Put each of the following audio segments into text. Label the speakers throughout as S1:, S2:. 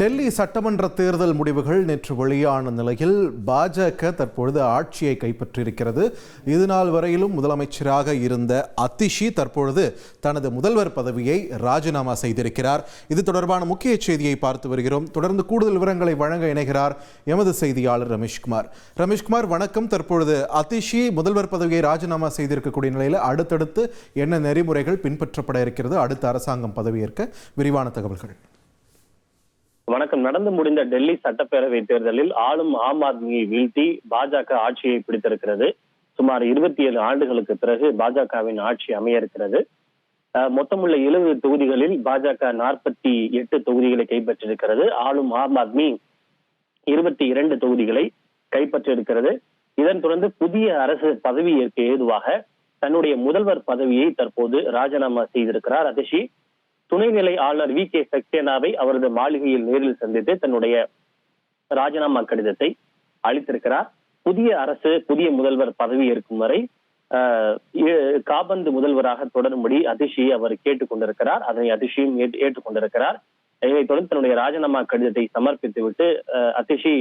S1: டெல்லி சட்டமன்ற தேர்தல் முடிவுகள் நேற்று வெளியான நிலையில் பாஜக தற்பொழுது ஆட்சியை கைப்பற்றியிருக்கிறது. இதுநாள் வரையிலும் முதலமைச்சராக இருந்த அத்திஷி தற்பொழுது தனது முதல்வர் பதவியை ராஜினாமா செய்திருக்கிறார். இது தொடர்பான முக்கிய செய்தியை பார்த்து வருகிறோம். தொடர்ந்து கூடுதல் விவரங்களை வழங்க இணைகிறார் எமது செய்தியாளர் ரமேஷ்குமார் ரமேஷ்குமார் வணக்கம். தற்பொழுது அத்திஷி முதல்வர் பதவியை ராஜினாமா செய்திருக்கக்கூடிய நிலையில் அடுத்தடுத்து என்ன நெறிமுறைகள் பின்பற்றப்பட இருக்கிறது அடுத்த அரசாங்கம் பதவியேற்க விரிவான தகவல்கள்.
S2: வணக்கம். நடந்து முடிந்த டெல்லி சட்டப்பேரவை தேர்தலில் ஆளும் ஆம் ஆத்மியை வீழ்த்தி பாஜக ஆட்சியை பிடித்திருக்கிறது. சுமார் இருபத்தி ஏழு ஆண்டுகளுக்கு பிறகு பாஜகவின் ஆட்சி அமைய இருக்கிறது மொத்தமுள்ள எழுபது தொகுதிகளில் பாஜக நாற்பத்தி எட்டு தொகுதிகளை கைப்பற்றியிருக்கிறது. ஆளும் ஆம் ஆத்மி இருபத்தி இரண்டு தொகுதிகளை கைப்பற்றியிருக்கிறது. இதன் தொடர்ந்து புதிய அரசு பதவி ஏற்க ஏதுவாக தன்னுடைய முதல்வர் பதவியை தற்போது ராஜினாமா செய்திருக்கிறார். அதிஷி துணைநிலை ஆளுநர் வி கே சக்சேனாவை அவரது மாளிகையில் நேரில் சந்தித்து தன்னுடைய ராஜினாமா கடிதத்தை அளித்திருக்கிறார். புதிய அரசு புதிய முதல்வர் பதவி இருக்கும் வரை காபந்து முதல்வராக தொடரும்படி அதிஷியை அவர் கேட்டுக்கொண்டிருக்கிறார். அதனை அதிஷியும் ஏற்றுக்கொண்டிருக்கிறார். இதைத் தொடர்ந்து தன்னுடைய ராஜினாமா கடிதத்தை சமர்ப்பித்து விட்டு ஆஹ், அதிஷி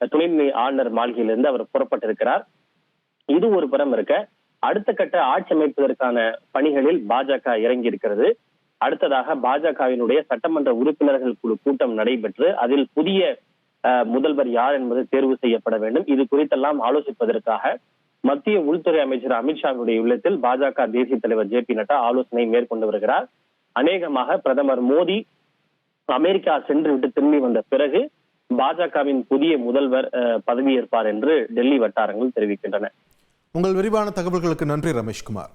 S2: துணைநிலை ஆளுநர் மாளிகையிலிருந்து அவர் புறப்பட்டிருக்கிறார். இது ஒரு புறம் இருக்க அடுத்த கட்ட ஆட்சி அமைப்பதற்கான பணிகளில் பாஜக இறங்கி இருக்கிறது அடுத்ததாக பாஜகவினுடைய சட்டமன்ற உறுப்பினர்கள் குழு கூட்டம் நடைபெற்று அதில் புதிய முதல்வர் யார் என்பது தேர்வு செய்யப்பட வேண்டும். இது குறித்தெல்லாம் ஆலோசிப்பதற்காக மத்திய உள்துறை அமைச்சர் அமித்ஷாவுடைய இல்லத்தில் பாஜக தேசிய தலைவர் ஜே பி நட்டா ஆலோசனை மேற்கொண்டு வருகிறார். அநேகமாக பிரதமர் மோடி அமெரிக்கா சென்று விட்டு திரும்பி வந்த பிறகு பாஜகவின் புதிய முதல்வர் பதவியேற்பார் என்று டெல்லி வட்டாரங்கள் தெரிவிக்கின்றன.
S1: உங்கள் விரிவான தகவல்களுக்கு நன்றி ரமேஷ்குமார்.